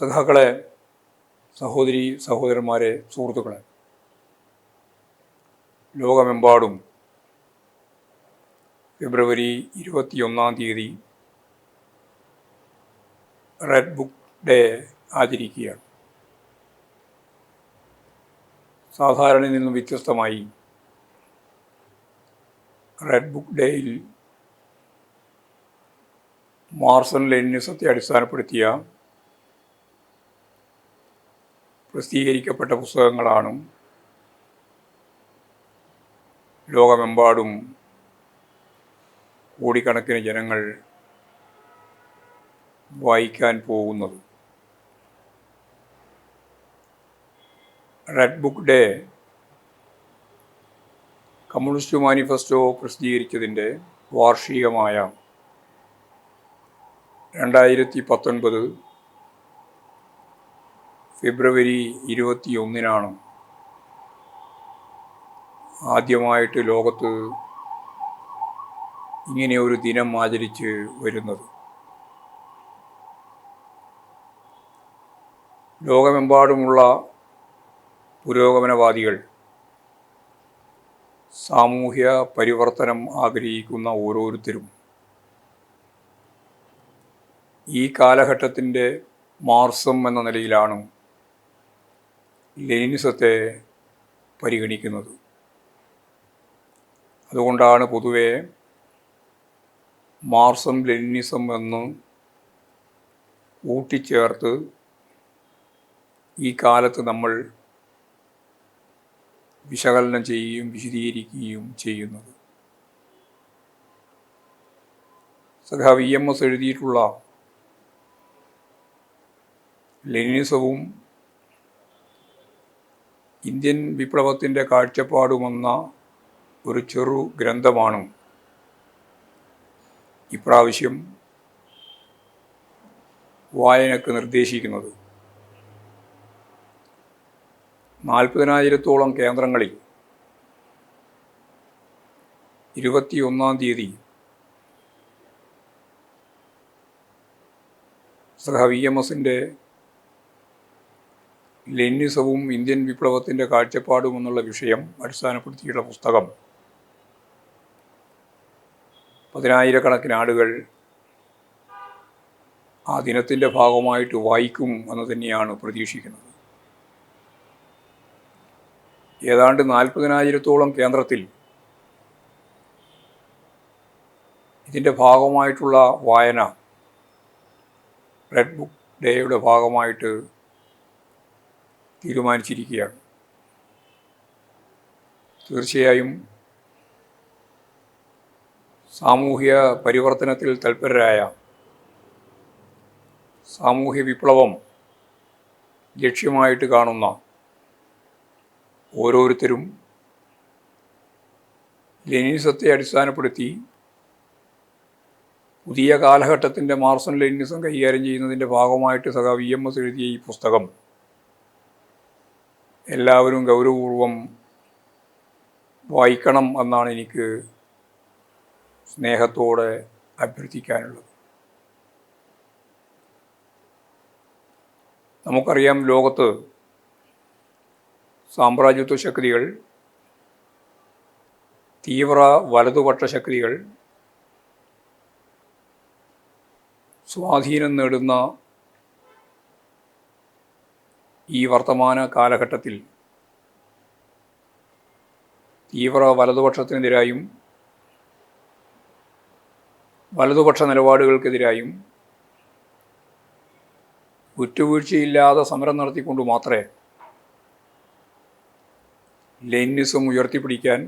സഖാക്കളെ സഹോദരി സഹോദരന്മാരെ സുഹൃത്തുക്കളെ ലോകമെമ്പാടും ഫെബ്രുവരി ഇരുപത്തിയൊന്നാം തീയതി റെഡ് ബുക്ക് ഡേ ആചരിക്കുകയാണ്. സാധാരണ നിന്നും വ്യത്യസ്തമായി റെഡ് ബുക്ക് ഡേയിൽ മാർസൺ ലെനിനിസത്തെ അടിസ്ഥാനപ്പെടുത്തിയ പ്രസിദ്ധീകരിക്കപ്പെട്ട പുസ്തകങ്ങളാണ് ലോകമെമ്പാടും കോടിക്കണക്കിന് ജനങ്ങൾ വായിക്കാൻ പോകുന്നത്. Red book day communist manifesto പ്രസിദ്ധീകരിച്ചതിന്റെ വാർഷികമായ രണ്ടായിരത്തി പത്തൊൻപത് ഫെബ്രുവരി ഇരുപത്തിയൊന്നിനാണ് ആദ്യമായിട്ട് ലോകത്ത് ഇങ്ങനെ ഒരു ദിനം ആചരിച്ച് വരുന്നത്. ലോകമെമ്പാടുമുള്ള പുരോഗമനവാദികൾ സാമൂഹ്യ പരിവർത്തനം ആഗ്രഹിക്കുന്ന ഓരോരുത്തരും ഈ കാലഘട്ടത്തിന്റെ മാർസം എന്ന നിലയിലാണ് ലെനിനിസത്തെ പരിഗണിക്കുന്നത്. അതുകൊണ്ടാണ് പൊതുവെ മാർസം ലെനിനിസം എന്ന് കൂട്ടിച്ചേർത്ത് ഈ കാലത്ത് നമ്മൾ വിശകലനം ചെയ്യുകയും വിശദീകരിക്കുകയും ചെയ്യുന്നത്. സഖാവ് ഇ എം എസ് എഴുതിയിട്ടുള്ള ലെനിനിസവും ഇന്ത്യൻ വിപ്ലവത്തിന്റെ കാഴ്ചപ്പാടുമെന്ന ഒരു ചെറു ഗ്രന്ഥമാണ് ഇപ്രാവശ്യം വായനക്ക് നിർദ്ദേശിക്കുന്നത്. നാൽപ്പതിനായിരത്തോളം കേന്ദ്രങ്ങളിൽ ഇരുപത്തിയൊന്നാം തീയതി സഹ വി എം എസിന്റെ ലെനിസവും ഇന്ത്യൻ വിപ്ലവത്തിന്റെ കാഴ്ചപ്പാടും എന്നുള്ള വിഷയം അടിസ്ഥാനപ്പെടുത്തിയുള്ള പുസ്തകം. പതിനായിരക്കണക്കിന് ആളുകൾ ആ ദിനത്തിന്റെ ഭാഗമായിട്ട് വായിക്കും എന്ന് തന്നെയാണ് പ്രതീക്ഷിക്കുന്നത്. ഏതാണ്ട് നാൽപ്പതിനായിരത്തോളം കേന്ദ്രത്തിൽ ഇതിന്റെ ഭാഗമായിട്ടുള്ള വായന റെഡ് ബുക്ക് ഡേയുടെ ഭാഗമായിട്ട് തീരുമാനിച്ചിരിക്കുകയാണ്. തീർച്ചയായും സാമൂഹ്യ പരിവർത്തനത്തിൽ തൽപരരായ സാമൂഹ്യ വിപ്ലവം ലക്ഷ്യമായിട്ട് കാണുന്ന ഓരോരുത്തരും ലെനിനിസത്തെ അടിസ്ഥാനപ്പെടുത്തി പുതിയ കാലഘട്ടത്തിന്റെ മാർസൺ ലെനിനിസം കൈകാര്യം ചെയ്യുന്നതിന്റെ ഭാഗമായിട്ട് സഖാ വി എം എസ് എഴുതിയ ഈ പുസ്തകം എല്ലാവരും ഗൗരവപൂർവം വായിക്കണം എന്നാണ് എനിക്ക് സ്നേഹത്തോടെ അഭ്യർത്ഥിക്കാനുള്ളത്. നമുക്കറിയാം ലോകത്ത് സാമ്രാജ്യത്വ ശക്തികൾ തീവ്ര വലതുപക്ഷ ശക്തികൾ സ്വാധീനം നേടുന്ന ഈ വർത്തമാന കാലഘട്ടത്തിൽ തീവ്ര വലതുപക്ഷത്തിനെതിരായും വലതുപക്ഷ നിലപാടുകൾക്കെതിരായും വിട്ടുവീഴ്ചയില്ലാതെ സമരം നടത്തിക്കൊണ്ട് മാത്രമേ ലെനിനിസം ഉയർത്തിപ്പിടിക്കാൻ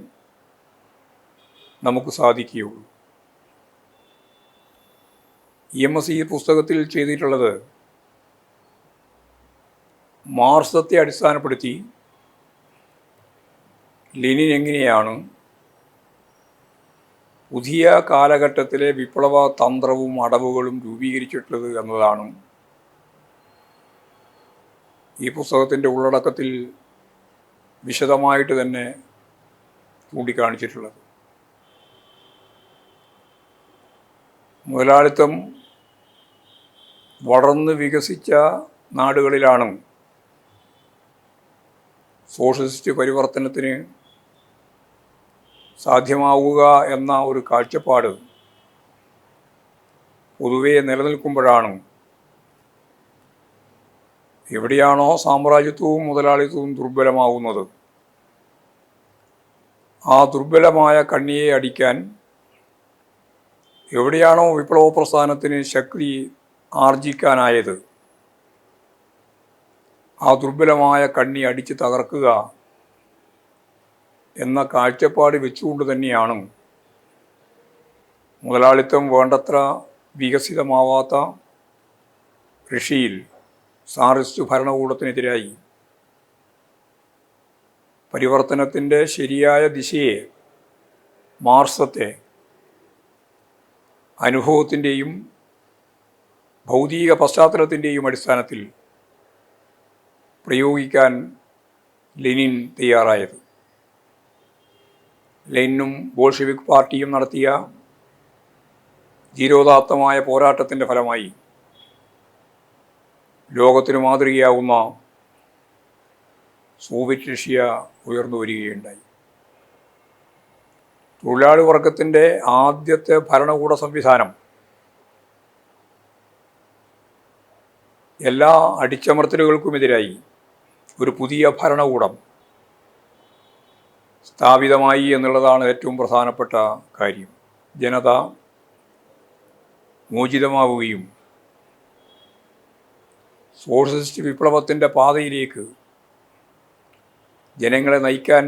നമുക്ക് സാധിക്കുകയുള്ളൂ. ഇ എം എസ് ഈ പുസ്തകത്തിൽ ചെയ്തിട്ടുള്ളത് മാർസത്തെ അടിസ്ഥാനപ്പെടുത്തി ലെനിൻ എങ്ങനെയാണ് പുതിയ കാലഘട്ടത്തിലെ വിപ്ലവ തന്ത്രവും അടവുകളും രൂപീകരിച്ചിട്ടുള്ളത് എന്നതാണ് ഈ പുസ്തകത്തിന്റെ ഉള്ളടക്കത്തിൽ വിശദമായിട്ട് തന്നെ ചൂണ്ടിക്കാണിച്ചിട്ടുള്ളത്. മുതലാളിത്തം വളർന്ന് വികസിച്ച നാടുകളിലാണ് സോഷ്യലിസ്റ്റ് പരിവർത്തനത്തിന് സാധ്യമാവുക എന്ന ഒരു കാഴ്ചപ്പാട് പൊതുവെ നിലനിൽക്കുമ്പോഴാണ്. എവിടെയാണോ സാമ്രാജ്യത്വവും മുതലാളിത്വവും ദുർബലമാവുന്നത് ആ ദുർബലമായ കണ്ണിയെ അടിക്കാൻ എവിടെയാണോ വിപ്ലവ പ്രസ്ഥാനത്തിന് ശക്തി ആർജിക്കാനായത് ആ ദുർബലമായ കണ്ണി അടിച്ച് തകർക്കുക എന്ന കാഴ്ചപ്പാട് വെച്ചുകൊണ്ട് തന്നെയാണ് മുതലാളിത്തം വേണ്ടത്ര വികസിതമാവാത്ത റഷ്യയിൽ സാറിസ്റ്റ് ഭരണകൂടത്തിനെതിരായി പരിവർത്തനത്തിന്റെ ശരിയായ ദിശയെ മാർസത്തെ അനുഭവത്തിന്റെയും ഭൗതിക പശ്ചാത്തലത്തിന്റെയും അടിസ്ഥാനത്തിൽ പ്രയോഗിക്കാൻ ലെനിൻ തയ്യാറായത്. ലെനിനും ബോൾഷെവിക് പാർട്ടിയും നടത്തിയ ധീരോദാത്തമായ പോരാട്ടത്തിന്റെ ഫലമായി ലോകത്തിനു മാതൃകയാവുന്ന സോവിയറ്റ് റഷ്യ ഉയർന്നു വരികയുണ്ടായി. തൊഴിലാളി വർഗത്തിന്റെ ആദ്യത്തെ ഭരണകൂട സംവിധാനം എല്ലാ അടിച്ചമർത്തലുകൾക്കുമെതിരായി ഒരു പുതിയ ഭരണകൂടം സ്ഥാപിതമായി എന്നുള്ളതാണ് ഏറ്റവും പ്രധാനപ്പെട്ട കാര്യം. ജനത മോചിതമാവുകയും സോഷ്യലിസ്റ്റ് വിപ്ലവത്തിന്റെ പാതയിലേക്ക് ജനങ്ങളെ നയിക്കാൻ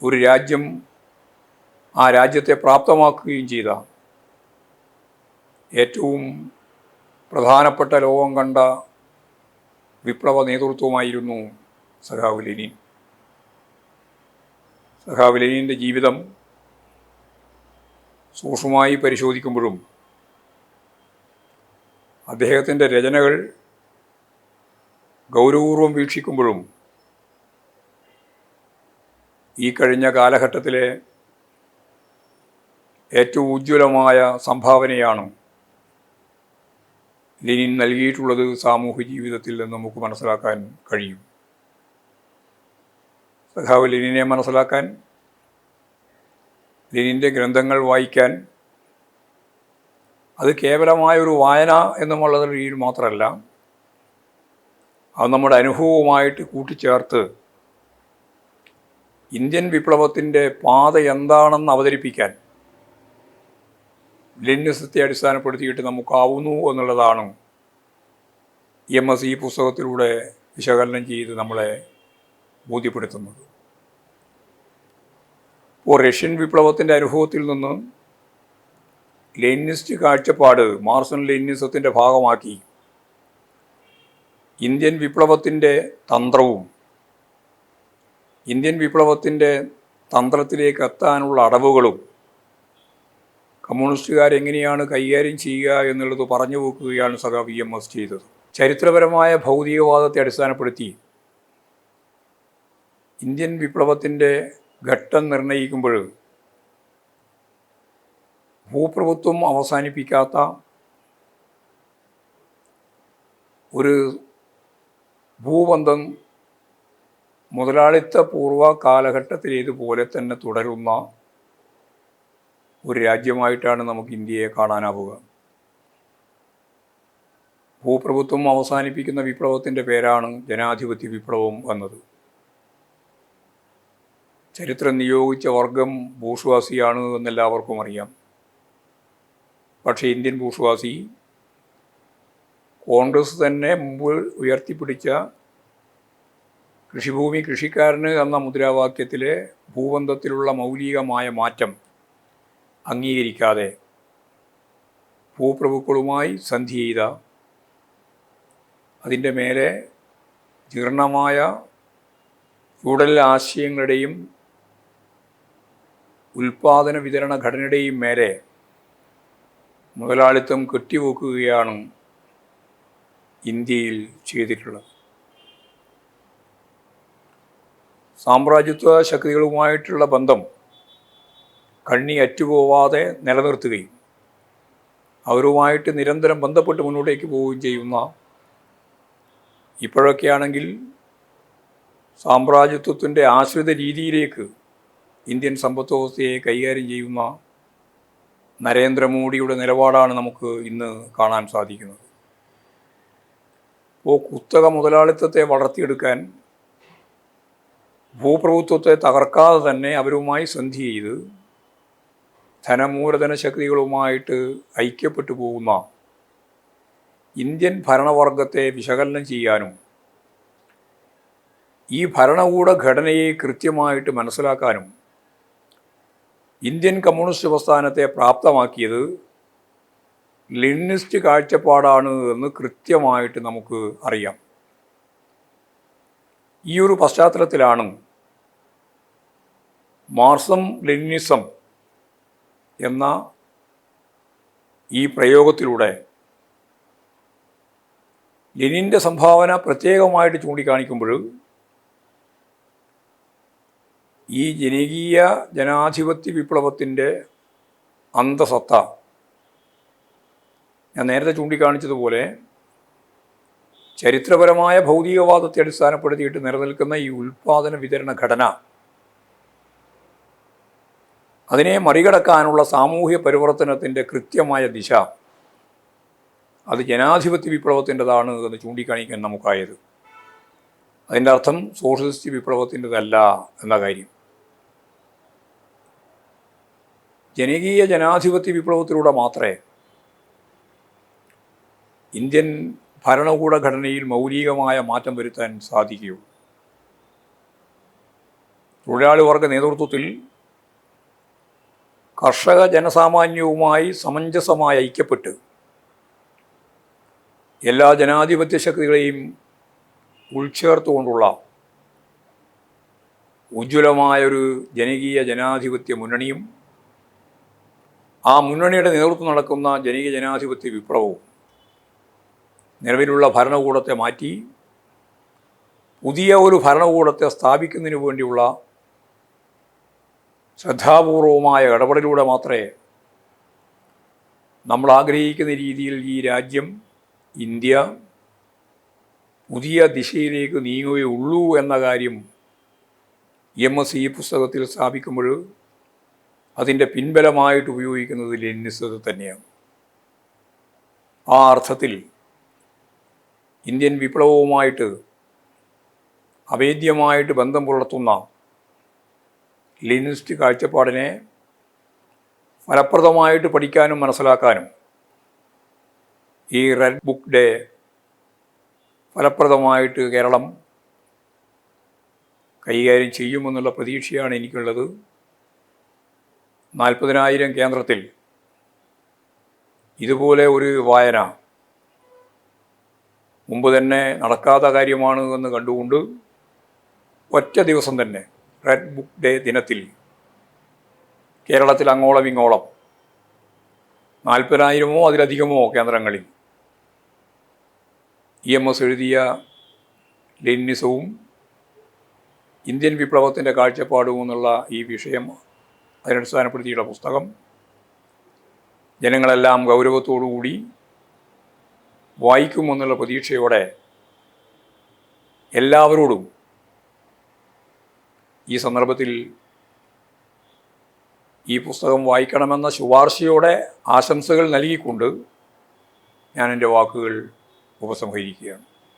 ഒരു രാജ്യം ആ രാജ്യത്തെ പ്രാപ്തമാക്കുകയും ചെയ്ത ഏറ്റവും പ്രധാനപ്പെട്ട ലോകം കണ്ട വിപ്ലവ നേതൃത്വമായിരുന്നു സഖാവ് ലെനിൻ. സഖാവ് ലെനിന്റെ ജീവിതം സൂക്ഷ്മമായി പരിശോധിക്കുമ്പോഴും അദ്ദേഹത്തിന്റെ രചനകൾ ഗൗരവപൂർവം വീക്ഷിക്കുമ്പോഴും ഈ കഴിഞ്ഞ കാലഘട്ടത്തിലെ ഏറ്റവും ഉജ്ജ്വലമായ സംഭാവനയാണ് ലെനിൻ നൽകിയിട്ടുള്ളത് സാമൂഹ്യ ജീവിതത്തിൽ നിന്ന് നമുക്ക് മനസ്സിലാക്കാൻ കഴിയും. സഖാവ് ലെനിനെ മനസ്സിലാക്കാൻ ലെനിന്റെ ഗ്രന്ഥങ്ങൾ വായിക്കാൻ അത് കേവലമായ ഒരു വായന എന്നുമുള്ള രീതിയിൽ മാത്രമല്ല അത് നമ്മുടെ അനുഭവവുമായിട്ട് കൂട്ടിച്ചേർത്ത് ഇന്ത്യൻ വിപ്ലവത്തിന്റെ പാത എന്താണെന്ന് അവതരിപ്പിക്കാൻ ലെനിനിസത്തെ അടിസ്ഥാനപ്പെടുത്തിയിട്ട് നമുക്കാവുന്നു എന്നുള്ളതാണ് എം എസ് ഈ പുസ്തകത്തിലൂടെ വിശകലനം ചെയ്ത് നമ്മളെ ബോധ്യപ്പെടുത്തുന്നത്. ഇപ്പോൾ റഷ്യൻ വിപ്ലവത്തിന്റെ അനുഭവത്തിൽ നിന്ന് ലെനിനിസ്റ്റ് കാഴ്ചപ്പാട് മാർസൺ ലെനിനിസത്തിന്റെ ഭാഗമാക്കി ഇന്ത്യൻ വിപ്ലവത്തിന്റെ തന്ത്രവും ഇന്ത്യൻ വിപ്ലവത്തിന്റെ തന്ത്രത്തിലേക്ക് എത്താനുള്ള അടവുകളും കമ്മ്യൂണിസ്റ്റുകാരെങ്ങനെയാണ് കൈകാര്യം ചെയ്യുക എന്നുള്ളത് പറഞ്ഞു പോക്കുകയാണ് സഖാ വി എം എസ് ചെയ്തത്. ചരിത്രപരമായ ഭൗതികവാദത്തെ അടിസ്ഥാനപ്പെടുത്തി ഇന്ത്യൻ വിപ്ലവത്തിന്റെ ഘട്ടം നിർണയിക്കുമ്പോൾ ഭൂപ്രഭുത്വം അവസാനിപ്പിക്കാത്ത ഒരു ഭൂബന്ധം മുതലാളിത്ത പൂർവ കാലഘട്ടത്തിലേതുപോലെ തന്നെ തുടരുന്ന ഒരു രാജ്യമായിട്ടാണ് നമുക്ക് ഇന്ത്യയെ കാണാനാവുക. ഭൂപ്രഭുത്വം അവസാനിപ്പിക്കുന്ന വിപ്ലവത്തിന്റെ പേരാണ് ജനാധിപത്യ വിപ്ലവം വന്നത്. ചരിത്രം നിയോഗിച്ച വർഗം ബൂർഷ്വാസിയാണ് എന്നെല്ലാവർക്കും അറിയാം. പക്ഷേ ഇന്ത്യൻ ബൂർഷ്വാസി കോൺഗ്രസ് തന്നെ മുമ്പ് ഉയർത്തിപ്പിടിച്ച കൃഷിഭൂമി കൃഷിക്കാരന് എന്ന മുദ്രാവാക്യത്തിലെ ഭൂബന്ധത്തിലുള്ള മൗലികമായ മാറ്റം അംഗീകരിക്കാതെ ഭൂപ്രഭുക്കളുമായി സന്ധി ചെയ്ത അതിന്റെ മേലെ ജീർണമായ ഫ്യൂഡൽ ആശയങ്ങളുടെയും ഉൽപാദന വിതരണ ഘടനയുടെയും മേലെ മുതലാളിത്തം കെട്ടിവെക്കുകയാണ് ഇന്ത്യയിൽ ചെയ്തിട്ടുള്ളത്. സാമ്രാജ്യത്വ ശക്തികളുമായിട്ടുള്ള ബന്ധം കണ്ണി അറ്റുപോവാതെ നിലനിർത്തുകയും അവരുമായിട്ട് നിരന്തരം ബന്ധപ്പെട്ട് മുന്നോട്ടേക്ക് പോവുകയും ചെയ്യുന്ന ഇപ്പോഴൊക്കെയാണെങ്കിൽ സാമ്രാജ്യത്വത്തിന്റെ ആശ്രിത രീതിയിലേക്ക് ഇന്ത്യൻ സമ്പദ് വ്യവസ്ഥയെ കൈകാര്യം ചെയ്യുന്ന നരേന്ദ്രമോദിയുടെ നിലപാടാണ് നമുക്ക് ഇന്ന് കാണാൻ സാധിക്കുന്നത്. ഇപ്പോൾ കുത്തക മുതലാളിത്തത്തെ വളർത്തിയെടുക്കാൻ ഭൂപ്രഭുത്വത്തെ തകർക്കാതെ തന്നെ അവരുമായി സന്ധി ചെയ്ത് ധനമൂലധന ശക്തികളുമായിട്ട് ഐക്യപ്പെട്ടു പോകുന്ന ഇന്ത്യൻ ഭരണവർഗത്തെ വിശകലനം ചെയ്യാനും ഈ ഭരണകൂട ഘടനയെ കൃത്യമായിട്ട് മനസ്സിലാക്കാനും ഇന്ത്യൻ കമ്മ്യൂണിസ്റ്റ് പ്രസ്ഥാനത്തെ പ്രാപ്തമാക്കിയത് ലിന്നിസ്റ്റ് കാഴ്ചപ്പാടാണ് എന്ന് കൃത്യമായിട്ട് നമുക്ക് അറിയാം. ഈ ഒരു പശ്ചാത്തലത്തിലാണ് മാർസം ലെനിനിസം എന്ന ഈ പ്രയോഗത്തിലൂടെ ലെനിന്റെ സംഭാവന പ്രത്യേകമായിട്ട് ചൂണ്ടിക്കാണിക്കുമ്പോൾ ഈ ജനകീയ ജനാധിപത്യ വിപ്ലവത്തിന്റെ അന്തസത്ത ഞാൻ നേരത്തെ ചൂണ്ടിക്കാണിച്ചതുപോലെ ചരിത്രപരമായ ഭൗതികവാദത്തെ അടിസ്ഥാനപ്പെടുത്തിയിട്ട് നിലനിൽക്കുന്ന ഈ ഉൽപാദന വിതരണ ഘടന അതിനെ മറികടക്കാനുള്ള സാമൂഹ്യ പരിവർത്തനത്തിന്റെ കൃത്യമായ ദിശ. അത് ജനാധിപത്യ വിപ്ലവത്തിന്റെതാണ് എന്ന് ചൂണ്ടിക്കാണിക്കാൻ നമുക്കായത്. അതിന്റെ അർത്ഥം സോഷ്യലിസ്റ്റ് വിപ്ലവത്തിന്റെതല്ല എന്ന കാര്യം. ജനകീയ ജനാധിപത്യ വിപ്ലവത്തിലൂടെ മാത്രമേ ഇന്ത്യൻ ഭരണകൂട ഘടനയിൽ മൗലികമായ മാറ്റം വരുത്താൻ സാധിക്കുകയുള്ളൂ. തൊഴിലാളി വർഗ നേതൃത്വത്തിൽ കർഷക ജനസാമാന്യവുമായി സമഞ്ജസമായി ഐക്യപ്പെട്ട് എല്ലാ ജനാധിപത്യ ശക്തികളെയും ഉൾച്ചേർത്തുകൊണ്ടുള്ള ഉജ്ജ്വലമായൊരു ജനകീയ ജനാധിപത്യ മുന്നണിയും ആ മുന്നണിയുടെ നേതൃത്വം നടക്കുന്ന ജനകീയ ജനാധിപത്യ വിപ്ലവവും നിലവിലുള്ള ഭരണകൂടത്തെ മാറ്റി പുതിയ ഒരു ഭരണകൂടത്തെ സ്ഥാപിക്കുന്നതിന് വേണ്ടിയുള്ള ശ്രദ്ധാപൂർവമായ ഇടപെടലിലൂടെ മാത്രമേ നമ്മൾ ആഗ്രഹിക്കുന്ന രീതിയിൽ ഈ രാജ്യം ഇന്ത്യ പുതിയ ദിശയിലേക്ക് നീങ്ങുകയുള്ളൂ എന്ന കാര്യം എം എസ് ഈ പുസ്തകത്തിൽ സ്ഥാപിക്കുമ്പോൾ അതിന്റെ പിൻബലമായിട്ട് ഉപയോഗിക്കുന്നത് ലെനിനിസത്തെ തന്നെയാണ്. ആ അർത്ഥത്തിൽ ഇന്ത്യൻ വിപ്ലവവുമായിട്ട് അവേദ്യമായിട്ട് ബന്ധം പുലർത്തുന്ന ലെനിനിസ്റ്റ് കാഴ്ചപ്പാടിനെ ഫലപ്രദമായിട്ട് പഠിക്കാനും മനസ്സിലാക്കാനും ഈ റെഡ് ബുക്ക് ഡേ ഫലപ്രദമായിട്ട് കേരളം കൈകാര്യം ചെയ്യുമെന്നുള്ള പ്രതീക്ഷയാണ് എനിക്കുള്ളത്. നാൽപ്പതിനായിരം കേന്ദ്രത്തിൽ ഇതുപോലെ ഒരു വായന മുമ്പ് തന്നെ നടക്കാത്ത കാര്യമാണ് എന്ന് കണ്ടുകൊണ്ട് ഒറ്റ ദിവസം തന്നെ റെഡ് ബുക്ക് ഡേ ദിനത്തിൽ കേരളത്തിൽ അങ്ങോളം ഇങ്ങോളം നാൽപ്പതിനായിരമോ അതിലധികമോ കേന്ദ്രങ്ങളിൽ ഇ എം എസ് എഴുതിയ ലെനിനിസവും ഇന്ത്യൻ വിപ്ലവത്തിന്റെ കാഴ്ചപ്പാടും എന്നുള്ള ഈ വിഷയം അതിനടിസ്ഥാനപ്പെടുത്തിയുള്ള പുസ്തകം. ജനങ്ങളെല്ലാം ഗൗരവത്തോടുകൂടി വായിക്കുമെന്നുള്ള പ്രതീക്ഷയോടെ എല്ലാവരോടും ഈ സന്ദർഭത്തിൽ ഈ പുസ്തകം വായിക്കണമെന്ന ശുപാർശയോടെ ആശംസകൾ നൽകിക്കൊണ്ട് ഞാൻ എന്റെ വാക്കുകൾ ഉപസംഹരിക്കുകയാണ്.